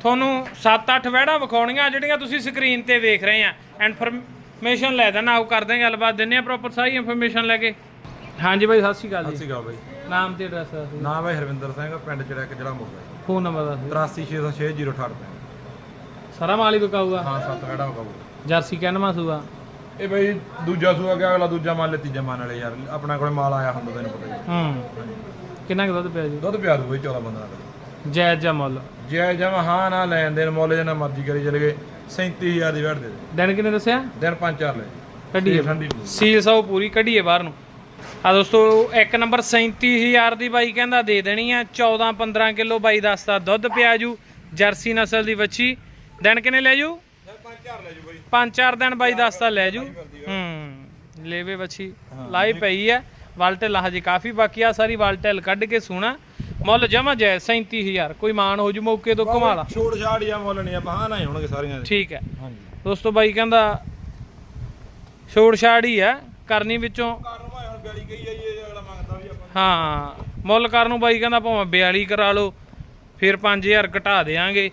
ਤੁਹਾਨੂੰ 7-8 ਵਹਿੜਾਂ ਵਿਖਾਉਣੀਆਂ ਜਿਹੜੀਆਂ ਤੁਸੀਂ ਸਕਰੀਨ ਤੇ ਵੇਖ ਰਹੇ ਆ। ਇਨਫੋਰਮੇਸ਼ਨ ਲੈ ਦੇਣਾ ਆਓ ਕਰਦੇ ਹਾਂ ਗੱਲਬਾਤ ਦਿੰਨੇ ਆ ਪ੍ਰੋਪਰ ਸਾਰੀ ਇਨਫੋਰਮੇਸ਼ਨ ਲੈ ਕੇ। ਹਾਂਜੀ ਬਾਈ ਸਤਿ ਸ਼੍ਰੀ ਅਕਾਲ ਸਤਿ ਜੀ ਸ਼੍ਰੀ ਅਕਾਲ ਬਾਈ। ਨਾਮ ਤੇ ਐਡਰੈਸ ਦੱਸ ਦਿਓ। ਨਾਮ ਹੈ ਹਰਵਿੰਦਰ ਸਿੰਘ ਪਿੰਡ ਚੜੈਕ ਜਿਹੜਾ ਮੋਗਾ ਫੋਨ ਨੰਬਰ ਦੱਸ ਦਿਓ। 83606068 ਸਾਰਾ ਮਾਲ ਹੀ ਵਿਕਾਊਗਾ? ਹਾਂ ਸੱਤ ਖੜਾ ਹੋਗਾ ਜਰਸੀ ਕਹਿਣਵਾ ਸੂਆ? ਇਹ ਬਈ ਦੂਜਾ ਸੂਆ ਗਿਆ ਅਗਲਾ ਦੂਜਾ ਮੰਨ ਲੈ ਤੀਜਾ ਮੰਨ ਲੈ ਯਾਰ। ਆਪਣਾ ਕੋਲੇ ਮਾਲ ਆਇਆ ਹੁੰਦਾ ਤੈਨੂੰ ਪਤਾ ਹੀ ਹੈ। ਹੂੰ। ਕਿੰਨਾ ਕੁ ਦੁੱਧ ਪਿਆ ਜੀ? ਦੁੱਧ ਪਿਆ ਦੂ ਬਈ 14 15 ਦਾ ਜਾਇਜ਼ ਜਾਂ ਮੁੱਲ। ਜੇ ਜਮਾ ਹਾਂ ਨਾ ਲੈਣ ਦੇਣ ਮੁੱਲ ਜਨਾ ਮਰਜ਼ੀ ਕਰੀ ਚਲੇ ਗਏ। 37000 ਦੀ ਵੜ ਦੇ ਦੇ। ਦਿਨ ਕਿੰਨੇ ਦੱਸਿਆ? ਦਿਨ ਪੰਜ ਚਾਰ ਲੈ। ਕੱਢੀਏ। ਠੰਡੀ ਸੀਲ ਸੌ ਪੂਰੀ ਕੱਢੀਏ ਬਾਹਰ ਨੂੰ। ਆ ਦੋਸਤੋ ਇੱਕ ਨੰਬਰ 37000 ਦੀ ਬਾਈ ਕਹਿੰਦਾ ਦੇ ਦੇਣੀ ਆ। 14 15 ਕਿਲੋ ਬਾਈ ਦੱਸਦਾ ਦੁੱਧ ਪਿਆ ਜੂ ਜਰਸੀ ਨਸਲ ਦੀ ਵੱਛੀ। ਦਿਨ ਕਿੰਨੇ ਲੈ ਜੂ? ਪੰਜ ਚਾਰ ਜੂ ਦਿਨ ਬਾਈ ਦੱਸਦਾ ਲੈ ਜੂ। ਹੂੰ ਲੇਵੇ ਵੱਛੀ ਲਾਈ ਪਈ ਐ ਵਾਲਟੇ ਲਾਹ ਜੀ ਕਾਫੀ ਬਾਕੀ ਆ ਸਾਰੀ ਵਾਲਟੇਲ ਕੱਢ ਕੇ ਸੋਣਾ। ਮੁੱਲ ਜਮਾ ਜੈ 37000 ਕੋਈ ਮਾਨ ਹੋ ਜੂ ਮੌਕੇ ਤੋਂ ਘੁਮਾ ਲਾ ਛੋੜ ਛਾੜ ਜਾਂ ਮੁੱਲ ਨਹੀਂ ਆਪਾਂ ਹਾਂ ਨਾ ਹੀ ਹੋਣਗੇ ਸਾਰੀਆਂ ਦੇ। ਠੀਕ ਹੈ। ਹਾਂਜੀ। ਦੋਸਤੋ ਬਾਈ ਕਹਿੰਦਾ ਛੋੜ ਛਾੜ ਹੀ ਆ ਕਰਨੀ ਵਿੱਚੋਂ। ਹਾਂ ਮੁੱਲ ਕਰਨ ਨੂੰ ਬਾਈ ਕਹਿੰਦਾ ਭਾਵੇਂ 42 ਕਰਾ ਲਓ ਫਿਰ 5000 ਘਟਾ ਦੇਾਂਗੇ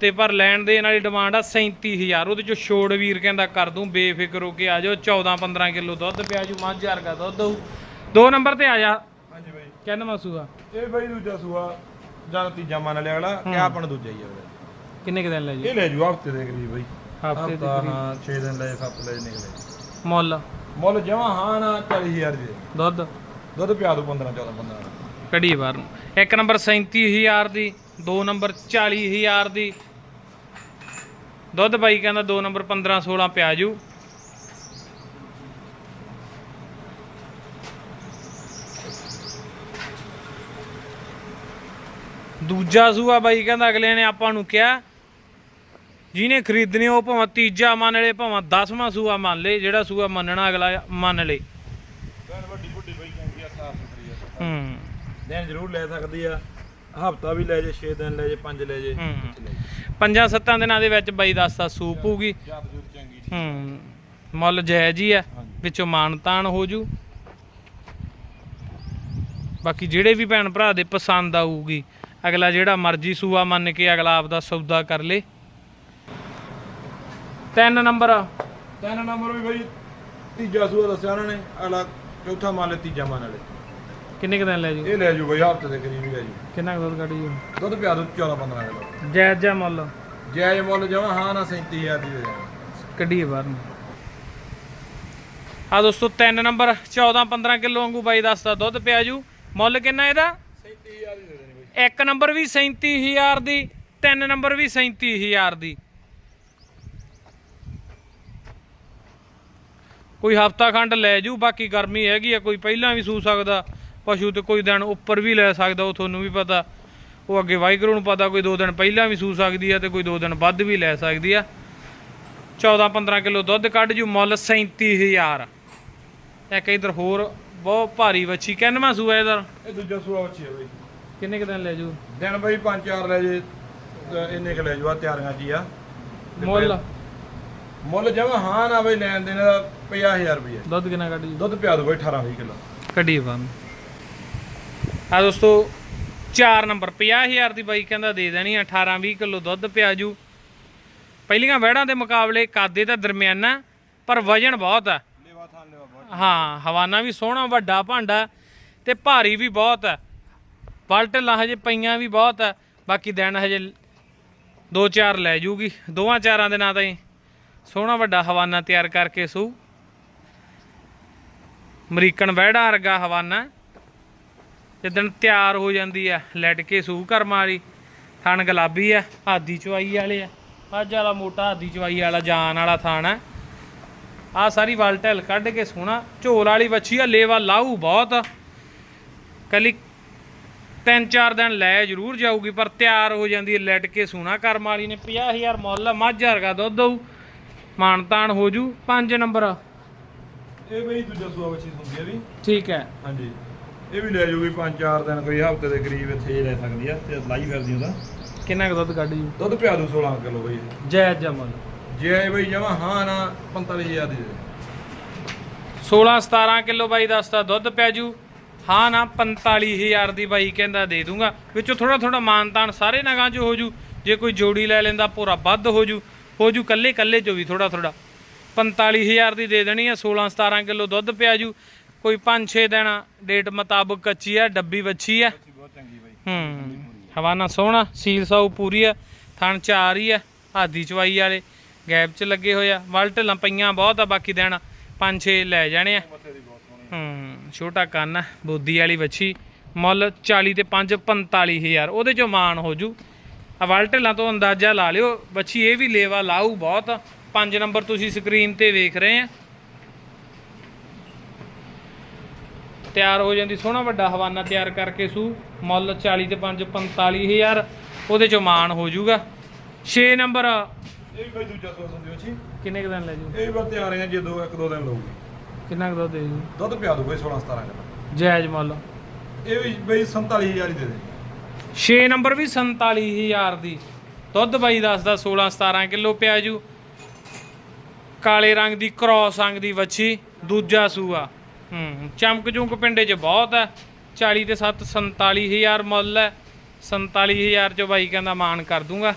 ਤੇ ਪਰ ਲੈਣ ਦੇ ਵਾਲੀ ਡਿਮਾਂਡ ਆ 37000 ਉਹਦੇ ਚੋਂ ਛੋੜ ਵੀਰ ਕਹਿੰਦਾ ਕਰ ਦੂੰ ਬੇਫਿਕਰ ਹੋ ਕੇ ਆ ਜਾਓ। 14 15 ਕਿਲੋ ਦੁੱਧ ਪਿਆ ਜੂ ਮੱਝ ਵਰਗਾ ਦੁੱਧ ਦੋ ਨੰਬਰ ਤੇ ਆ ਜਾ। ਕਹਿੰਦਾ ਮਸੂਆ ਇਹ ਬਈ ਦੂਜਾ ਸੂਆ ਜਾਂ ਤੀਜਾ ਮੰਨ ਲਿਆ ਅਗਲਾ ਕਿ ਆਪਣਾ ਦੂਜਾ ਹੀ ਅਗਲਾ। ਕਿੰਨੇ ਕੁ ਦਿਨ ਲੈ ਜੀ ਇਹ ਲੈ ਜੂ ਹਫ਼ਤੇ ਦੇ ਕਰੀਬ ਬਈ। ਹਫ਼ਤੇ ਦੇ ਕਰੀਬ। ਹਾਂ 6 ਦਿਨ ਲੈ 7 ਲੈ ਨਿਕਲੇ ਮੁੱਲ? ਮੁੱਲ ਜਮਾ ਹਾਂ ਨਾ 40000 ਦੇ ਦੁੱਧ? ਦੁੱਧ ਪਿਆ ਦੂ 15 14 15 ਕਢੀ ਬਾਹਰ ਨੂੰ। ਇੱਕ ਨੰਬਰ 37000 ਦੀ ਦੋ ਨੰਬਰ 40000 ਦੀ। ਦੁੱਧ ਬਾਈ ਕਹਿੰਦਾ ਦੋ ਨੰਬਰ 15 16 ਪਿਆ ਦੂਜਾ ਸੂਆ ਬਾਈ ਕਹਿੰਦਾ ਅਗਲੇ ਨੇ ਆਪਾਂ ਨੂੰ ਕਿਹਾ ਜਿਹਨੇ ਖਰੀਦਣੀ ਉਹ ਭਾਵੇਂ ਤੀਜਾ ਮੰਨ ਲੇ ਭਾਵੇਂ 10ਵਾਂ ਸੂਆ ਮੰਨ ਲੇ ਜਿਹੜਾ ਸੂਆ ਮੰਨਣਾ ਅਗਲਾ ਮੰਨ ਲੇ। ਵੱਡੀ ਵੱਡੀ ਬਈ ਕਹਿੰਦੀ ਆ ਸਾਫ਼ ਸੁਥਰੀ ਆ। ਹੂੰ। ਦਿਨ ਜ਼ਰੂਰ ਲੈ ਸਕਦੀ ਆ। ਹਫਤਾ ਵੀ ਲੈ ਜੇ 6 ਦਿਨ ਲੈ ਜੇ 5 ਲੈ ਜੇ। ਪੰਜਾਂ ਸੱਤਾਂ ਦਿਨਾਂ ਦੇ ਵਿੱਚ ਬਾਈ ਦੱਸਦਾ ਸੂਪ ਹੋਊਗੀ ਹੂੰ। ਮੁੱਲ ਜਾਇਜ਼ ਹੀ ਆ। ਵਿੱਚੋਂ ਮਾਨਤਾਨ ਹੋ ਜੂ। ਬਾਕੀ ਜਿਹੜੇ ਵੀ ਭੈਣ ਭਰਾ ਦੇ ਪਸੰਦ ਆਊਗੀ ਅਗਲਾ ਜਿਹੜਾ ਮਰਜ਼ੀ ਸੂਆ ਮੰਨ ਕੇ ਅਗਲਾ ਆਪਦਾ ਸੌਦਾ ਕਰ ਲੇ। ਤਿੰਨ ਨੰਬਰ। ਤਿੰਨ ਨੰਬਰ ਵੀ ਬਈ ਤੀਜਾ ਸੂਆ ਦੱਸਿਆ ਉਹਨਾਂ ਨੇ ਅਗਲਾ ਚੌਥਾ ਮੰਨ ਲੈ ਤੀਜਾ ਮੰਨ ਲੈ। ਕਿੰਨੇ ਕੁ ਦਿਨ ਲੈ ਜੂ ਇਹ ਲੈ ਜੂ ਬਈ ਹਫ਼ਤੇ ਦੇ ਕਰੀਬ ਹੀ ਲੈ ਜੂ ਕਿੰਨਾ ਕੁ ਦੁੱਧ ਕੱਢ ਜੂ ਦੁੱਧ ਪਿਆ ਦੂ 14 15 ਕਿਲੋ। ਜਾਇਜ਼ ਜਾਂ ਮੁੱਲ? ਜਾਇਜ਼ ਮੁੱਲ ਜਮਾ ਹਾਂ ਨਾ 37000 ਦੀ ਦੇ ਦੇਣਾ ਕੱਢੀਏ ਬਾਹਰ ਨੂੰ। ਆ ਦੋਸਤੋ ਤਿੰਨ ਨੰਬਰ 14 15 ਕਿਲੋ ਵਾਂਗੂ ਬਾਈ ਦੱਸਦਾ ਦੁੱਧ ਪਿਆ ਜੂ। ਮੁੱਲ ਕਿੰਨਾ ਇਹਦਾ? 37000 ਦੀ ਦੇ ਦੇਣੀ ਬਈ ਇੱਕ ਨੰਬਰ ਵੀ 37000 ਦੀ, ਤਿੰਨ ਨੰਬਰ ਵੀ 37000 ਦੀ। ਕੋਈ ਹਫਤਾ ਖੰਡ ਲੈ ਜੂ, ਬਾਕੀ ਗਰਮੀ ਹੈਗੀ ਆ, ਕੋਈ ਪਹਿਲਾਂ ਵੀ ਸੂ ਸਕਦਾ, ਪਸ਼ੂ ਤੇ ਕੋਈ ਦਿਨ ਉੱਪਰ ਵੀ ਲੈ ਸਕਦਾ, ਉਹ ਤੁਹਾਨੂੰ ਵੀ ਪਤਾ। ਉਹ ਅੱਗੇ ਵਾਹਿਗੁਰੂ ਨੂੰ ਪਤਾ, ਕੋਈ ਦੋ ਦਿਨ ਪਹਿਲਾਂ ਵੀ ਸੂ ਸਕਦੀ ਆ ਤੇ ਕੋਈ ਦੋ ਦਿਨ ਵੱਧ ਵੀ ਲੈ ਸਕਦੀ ਆ। 14 15 ਕਿਲੋ ਦੁੱਧ ਕੱਢ ਜੂ, ਮੁੱਲ 37000 ਇੱਕ ਇਧਰ ਹੋਰ, ਬਹੁਤ ਭਾਰੀ ਵੱਛੀ। ਕਿੰਨਵਾਂ ਸੂਆ ਇਧਰ ਇਹ ਦੂਜਾ ਸੂਆ ਬੱਚੀ ਹੈ ਬਈ। ਕਿੰਨੇ ਕੁ ਦਿਨ ਲੈ ਜੂ? ਦਿਨ ਬਈ ਪੰਜ ਚਾਰ ਲੈ ਜੇ ਇੰਨੇ ਕ ਲੈ ਜੂ ਆ ਤਿਆਰੀਆਂ ਜੀ ਆ। ਮੁੱਲ? ਮੁੱਲ ਜਮਾ ਹਾਂ ਨਾ ਬਈ ਲੈਣ ਦੇਣ ਦਾ 50000 ਰੁਪਏ ਦੁੱਧ ਕਿੰਨਾ ਕੱਢ ਜੂ? ਦੁੱਧ ਪਿਆ ਦੂ ਬਈ 18 20 ਕਿਲੋ। ਕੱਢੀ ਬੰਨ ਆ ਦੋਸਤੋ 4 ਨੰਬਰ 50000 ਦੀ ਬਾਈ ਕਹਿੰਦਾ ਦੇ ਦੇਣੀ ਆ 18 20 ਕਿਲੋ ਦੁੱਧ ਪਿਆ ਜੂ। ਪਹਿਲੀਆਂ ਵਹਿੜਾਂ ਦੇ ਮੁਕਾਬਲੇ ਕਾਦੇ ਤਾਂ ਦਰਮਿਆਨਾ ਪਰ ਵਜਨ ਬਹੁਤ ਆ। ਲੇਵਾ ਥਾਨ ਲੇਵਾ ਬਹੁਤ ਹਾਂ ਹਵਾਨਾ ਵੀ ਸੋਹਣਾ ਵੱਡਾ ਭਾਂਡਾ ਤੇ ਭਾਰੀ ਵੀ ਬਹੁਤ ਹੈ ਪਲਟਲਾਂ ਹਜੇ ਪਈਆਂ ਵੀ ਬਹੁਤ ਆ, ਬਾਕੀ ਦਿਨ ਹਜੇ ਦੋ ਚਾਰ ਲੈ ਜੂਗੀ। ਦੋਵਾਂ ਚਾਰਾਂ ਦੇ ਨਾਂ ਤਾਂ ਹੀ ਸੋਹਣਾ ਵੱਡਾ ਹਵਾਨਾ ਤਿਆਰ ਕਰਕੇ ਸੂ। ਅਮਰੀਕਨ ਵਹਿੜਾ ਵਰਗਾ ਹਵਾਨਾ। ਜਿੱਦਣ ਤਿਆਰ ਹੋ ਜਾਂਦੀ ਆ ਲੈਟ ਕੇ ਸੂ ਕਰ ਮਾਰੀ। ਥਣ ਗੁਲਾਬੀ ਆ ਹਾਦੀ ਚਵਾਈ ਵਾਲੇ ਆ। ਅੱਜ ਵਾਲਾ ਮੋਟਾ ਆਦੀ ਚਵਾਈ ਵਾਲਾ ਜਾਨ ਵਾਲਾ ਥਾਣ ਆ। ਆ ਸਾਰੀ ਵਾਲ ਢਲ ਕੱਢ ਕੇ ਸੋਹਣਾ। ਝੋਲ ਵਾਲੀ ਵੱਛੀ ਆ, ਲੇਵਾ ਲਾਊ ਬਹੁਤ। ਕੱਲੀ ਤਿੰਨ ਚਾਰ ਦਿਨ ਲੈ ਜ਼ਰੂਰ ਜਾਊਗੀ ਪਰ ਤਿਆਰ ਹੋ ਜਾਂਦੀ ਹੈ ਲੈਟ ਕੇ ਸੂਣਾ ਕਰਮ ਵਾਲੀ ਨੇ 50000 ਮੁੱਲ ਮੱਝ ਵਰਗਾ ਦੁੱਧ ਦਊ ਮਾਨਤਾਨ ਹੋ ਜੂ ਪੰਜ ਨੰਬਰ। ਇਹ ਬਈ ਦੂਜਾ ਸੂਆ ਬੱਚੀ ਹੁੰਦੀ ਆ ਵੀ ਠੀਕ ਹੈ। ਹਾਂਜੀ। ਇਹ ਵੀ ਲੈ ਜੂਗੀ 5-4 ਦਿਨ ਕੋਈ ਹਫ਼ਤੇ ਦੇ ਕਰੀਬ ਇੱਥੇ ਹੀ ਲੈ ਸਕਦੀ ਆ ਤੇ ਲਾਈ ਫਿਰਦੀ ਉਹਦਾ। ਕਿੰਨਾ ਕੁ ਦੁੱਧ ਕੱਢ ਜੂ? ਦੁੱਧ ਪਿਆ ਦੂ 16 ਕਿਲੋ ਬਈ। ਜੈ ਜਮਲ ਜੇ ਬਈ ਜਮਾ ਹਾਂ ਨਾ 45000 ਦੀ ਦੇ 16 17 ਕਿਲੋ ਬਾਈ ਦੱਸਦਾ ਦੁੱਧ ਪੈ ਜੂ। ਹਾਂ ਨਾ 45000 ਦੀ ਬਾਈ ਕਹਿੰਦਾ ਦੇ ਦੂੰਗਾ। ਵਿੱਚੋਂ ਥੋੜਾ ਥੋੜਾ ਮਾਨਤਾਨ ਸਾਰੇ ਨਗਾਂ ਚ ਹੋ ਜੂ ਜੇ ਕੋਈ ਜੋੜੀ ਲੈ ਲੈਂਦਾ ਪੂਰਾ ਵੱਧ ਹੋ ਜੂ ਹੋ ਜੂ ਕੱਲੇ ਕੱਲੇ ਚੋਂ ਵੀ ਥੋੜਾ ਥੋੜਾ 45000 ਦੀ ਦੇ ਦੇਣੀ ਆ 16 17 ਕਿਲੋ ਦੁੱਧ ਪਿਆ ਜੂ ਕੋਈ 5-6 ਦਿਨ ਡੇਟ ਮੁਤਾਬਕ ਕੱਚੀ ਆ ਡੱਬੀ ਵੱਛੀ ਆ। ਹੂੰ ਹਵਾਨਾ ਸੋਹਣਾ ਸੀਲ ਸਾਊ ਪੂਰੀ ਆ। ਥਣ ਚਾਰ ਹੀ ਆ ਹਾਦੀ ਚਵਾਈ ਵਾਲੇ। ਗੈਪ ਚ ਲੱਗੇ ਹੋਏ ਆ। ਵਲਟ ਲੰਪਈਆਂ ਬਹੁਤ ਆ ਬਾਕੀ ਦਿਨ 5-6 ਲੈ ਜਾਣੇ ਆ। ਹੂੰ ਛੋਟਾ ਕੰਨ ਬੋਦੀ ਵਾਲੀ ਵੱਛੀ ਮੁੱਲ 40 ਤੇ 5 45000 ਉਹਦੇ ਚੋਂ ਮਾਨ ਹੋ ਜੂ। ਆ ਵਲਟਲਾਂ ਤੋਂ ਅੰਦਾਜ਼ਾ ਲਾ ਲਿਓ ਵੱਛੀ ਇਹ ਵੀ ਲੇਵਾ ਲਾਊ ਬਹੁਤ। ਪੰਜ ਨੰਬਰ ਤੁਸੀਂ ਸਕਰੀਨ ਤੇ ਵੇਖ ਰਹੇ ਆ। ਤਿਆਰ ਹੋ ਜਾਂਦੀ ਸੋਹਣਾ ਵੱਡਾ ਹਵਾਨਾ ਤਿਆਰ ਕਰਕੇ ਸੂ। ਮੁੱਲ 40 ਤੇ 5 45000 ਉਹਦੇ ਚੋਂ ਮਾਨ ਹੋ ਜੂਗਾ। 6 ਨੰਬਰ ਇਹ ਵੀ ਬਈ ਦੂਜਾ ਸੂਆ ਹੁੰਦੀ ਬੱਚੀ ਕਿੰਨੇ ਕੁ ਦਿਨ ਲੈ ਜੂ? ਇਹ ਵੀ ਬਸ ਤਿਆਰ ਆ ਜੇ ਦੋ ਇੱਕ ਦੋ ਦਿਨ ਲਊਗੀ। ਕਿੰਨਾ ਕੁ ਦੁੱਧ ਦੇ ਜੂ? ਦੁੱਧ ਪਿਆ ਦੂ ਬਈ 16-17 ਕਿਲੋ। ਜਾਇਜ਼ ਮੁੱਲ। ਇਹ ਵੀ ਬਈ 47000 ਹੀ ਦੇ ਦੇ। 6 ਨੰਬਰ ਵੀ 47000 ਦੀ। ਦੁੱਧ ਬਾਈ ਦੱਸਦਾ 16 17 ਕਿਲੋ ਪਿਆ ਜੂ। ਕਾਲੇ ਰੰਗ ਦੀ ਕ੍ਰੋਸ ਰੰਗ ਦੀ ਵੱਛੀ ਦੂਜਾ ਸੂਆ। ਹੂੰ ਚਮਕ ਚੁੰਕ ਪਿੰਡੇ 'ਚ ਬਹੁਤ ਹੈ। 40 ਤੇ 7 47000 ਮੁੱਲ ਹੈ। 47000 ਚ ਬਾਈ ਕਹਿੰਦਾ ਮਾਨ ਕਰ ਦੂੰਗਾ।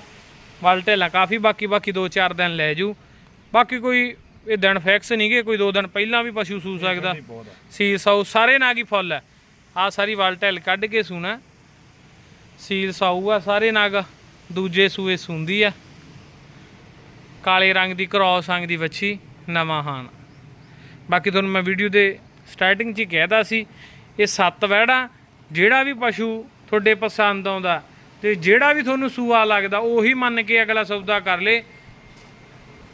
ਵੱਲ ਢੇਲਾ ਕਾਫੀ ਬਾਕੀ ਬਾਕੀ 2-4 ਦਿਨ ਲੈ ਜੂ। ਬਾਕੀ ਕੋਈ ਇਹ ਦਿਨ ਫਿਕਸ ਨਹੀਂਗੇ ਕੋਈ 2 ਦਿਨ ਪਹਿਲਾਂ ਵੀ ਪਸ਼ੂ ਸੂ ਸਕਦਾ। ਸੀਲ ਸਾਊ ਸਾਰੇ ਨਾਗ ਹੀ ਫੁੱਲ ਹੈ ਆ ਸਾਰੀ ਵਲ ਢਿੱਲ ਕੱਢ ਕੇ ਸੂਣਾ। ਸੀਲ ਸਾਊ ਆ ਸਾਰੇ ਨਾਗ ਦੂਜੇ ਸੂਏ ਸੁੰਦੀ ਆ। ਕਾਲੇ ਰੰਗ ਦੀ ਕ੍ਰੋਸ ਰੰਗ ਦੀ ਵੱਛੀ ਨਵਾਂ ਹਾਨ ਬਾਕੀ ਤੁਹਾਨੂੰ ਮੈਂ ਵੀਡੀਓ ਦੇ ਸਟਾਰਟਿੰਗ 'ਚ ਹੀ ਕਹਿਦਾ ਸੀ ਇਹ ਸੱਤ ਵਹਿੜਾ ਜਿਹੜਾ ਵੀ ਪਸ਼ੂ ਤੁਹਾਡੇ ਪਸੰਦ ਆਉਂਦਾ ਤੇ ਜਿਹੜਾ ਵੀ ਤੁਹਾਨੂੰ ਸੂਆ ਲੱਗਦਾ ਉਹੀ ਮੰਨ ਕੇ ਅਗਲਾ ਸੌਦਾ ਕਰ ਲੇ।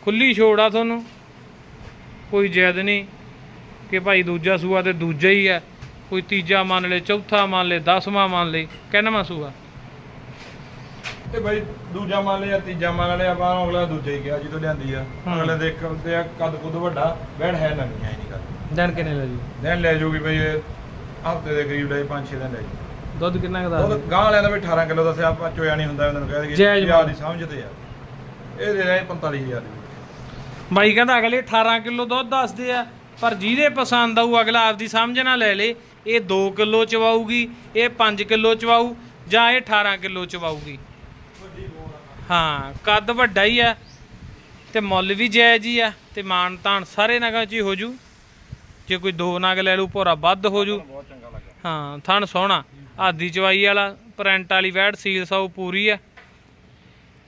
ਖੁੱਲੀ ਛੋੜ ਆ ਤੁਹਾਨੂੰ। ਕੋਈ ਜ਼ਿਆਦ ਨਹੀਂ ਕਿ ਭਾਈ ਦੂਜਾ ਸੂਆ ਤੇ ਦੂਜਾ ਹੀ ਹੈ। ਕੋਈ ਤੀਜਾ ਮੰਨ ਲੇ ਚੌਥਾ ਮੰਨ ਲੇ ਦਸਵਾਂ ਮੰਨ ਲੇ ਕਿੰਨਵਾਂ ਸੂਆ? ਇਹ ਬਈ ਦੂਜਾ ਮੰਨ ਲਿਆ ਤੀਜਾ ਮੰਨ ਲਿਆ ਆਪਾਂ ਅਗਲਾ ਦੂਜਾ ਹੀ ਗਿਆ ਜਦੋਂ ਲਿਆਂਦੀ ਆ। ਅਗਲੇ ਦੇ ਤੇ ਆ ਕੱਦ ਕੁੱਦ ਵੱਡਾ ਬੈੜ ਹੈ ਨਵੀਂ ਐ ਨਹੀਂ ਗੱਲ ਦਿਨ ਕਿੰਨੇ ਲੈ ਜੀ? ਦਿਨ ਲੈ ਜੂਗੀ ਇਹ ਹਫ਼ਤੇ ਦੇ ਕਰੀਬ ਲੈ 5-6 ਦਿਨ ਲੈ ਜੂ। ਦੁੱਧ ਕਿੰਨਾ ਕੁ ਉਹ ਦਾ ਗਾਂ ਵਾਲਿਆਂ ਦਾ ਵੀ 18 ਕਿਲੋ ਦੱਸਿਆ ਆਪਾਂ ਚੋਇਆ ਨਹੀਂ ਹੁੰਦਾ ਉਹਨਾਂ ਨੂੰ ਕਹਿ ਦਈਏ ਯਾਰ ਦੀ ਸਮਝਦੇ ਆ। ਇਹ ਦੇ ਰਹੇ 45000 ਦੀ। ਬਾਈ ਕਹਿੰਦਾ ਅਗਲੇ 18 ਕਿਲੋ ਦੁੱਧ ਦੱਸਦੇ ਆ, ਪਰ ਜਿਹਦੇ ਪਸੰਦ ਆਊ, ਅਗਲਾ ਆਪਦੀ ਸਮਝ ਨਾਲ ਲੈ ਲੇ। ਇਹ 2 ਕਿਲੋ ਚਵਾਊਗੀ, ਇਹ 5 ਕਿਲੋ ਚਵਾਊ, ਜਾਂ ਇਹ 18 ਕਿਲੋ ਚਵਾਊਗੀ। ਹਾਂ, ਕੱਦ ਵੱਡਾ ਹੀ ਆ, ਤੇ ਮੁੱਲ ਵੀ ਜਾਇਜ਼ ਹੀ ਆ, ਤੇ ਮਾਨ ਤਾਨ ਸਾਰੇ ਨਗਾਂ 'ਚ ਹੀ ਹੋ ਜੂ ਜੇ ਕੋਈ ਦੋ ਨਗ ਲੈ ਲੂ ਭੋਰਾ ਵੱਧ ਹੋ ਜੂ ਹਾਂ, ਥਣ ਸੋਹਣਾ। ਆਦੀ ਚਵਾਈ ਵਾਲਾ, ਪ੍ਰਿੰਟ ਵਾਲੀ ਵੈੜ, ਸੀਲ ਸਾਊ ਪੂਰੀ ਆ।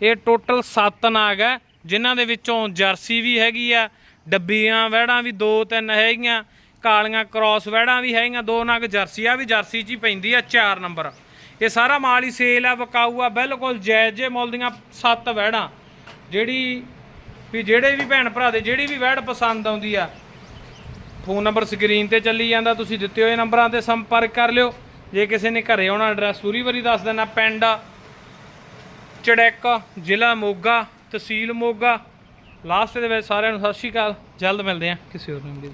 ਇਹ ਟੋਟਲ 7 ਨਾਗ ਹੈ ਜਿਨ੍ਹਾਂ ਦੇ ਵਿੱਚੋਂ ਜਰਸੀ ਵੀ ਹੈਗੀ ਆ, ਡੱਬੀਆਂ ਵੈੜਾਂ ਵੀ ਦੋ ਤਿੰਨ ਹੈਗੀਆਂ, ਕਾਲੀਆਂ ਕ੍ਰਾਸ ਵੈੜਾਂ ਵੀ ਹੈਗੀਆਂ, ਦੋ ਨਗ ਜਰਸੀ ਆ, ਵੀ ਜਰਸੀ 'ਚ ਹੀ ਪੈਂਦੀ ਆ 4 ਨੰਬਰ। ਇਹ ਸਾਰਾ ਮਾਲ ਹੀ ਸੇਲ ਆ, ਵਕਾਊ ਆ, ਬਿਲਕੁਲ ਜਾਇਜ਼ ਜੇ ਮੁੱਲ ਦੀਆਂ ਸੱਤ ਵੈੜਾਂ ਜਿਹੜੀ ਵੀ ਜਿਹੜੇ ਵੀ ਭੈਣ ਭਰਾ ਦੇ, ਜਿਹੜੀ ਵੀ ਵੈੜ ਪਸੰਦ ਆਉਂਦੀ ਆ, ਫੋਨ ਨੰਬਰ ਸਕਰੀਨ ਤੇ ਚੱਲੀ ਜਾਂਦਾ, ਤੁਸੀਂ ਦਿੱਤੇ ਹੋਏ ਨੰਬਰਾਂ ਤੇ ਸੰਪਰਕ ਕਰ ਲਿਓ। ਜੇ ਕਿਸੇ ਨੇ ਘਰੇ ਆਉਣਾ, ਐਡਰੈਸ ਪੂਰੀ ਵਾਰੀ ਦੱਸ ਦੇਣਾ, ਪਿੰਡ ਚੜੈਕ, ਜ਼ਿਲ੍ਹਾ ਮੋਗਾ ਤਹਿਸੀਲ ਮੋਗਾ। ਲਾਸਟ ਦੇ ਵਿੱਚ ਸਾਰਿਆਂ ਨੂੰ ਸਤਿ ਸ਼੍ਰੀ ਅਕਾਲ। ਜਲਦ ਮਿਲਦੇ ਹਾਂ ਕਿਸੇ ਹੋਰ ਵੀਡੀਓ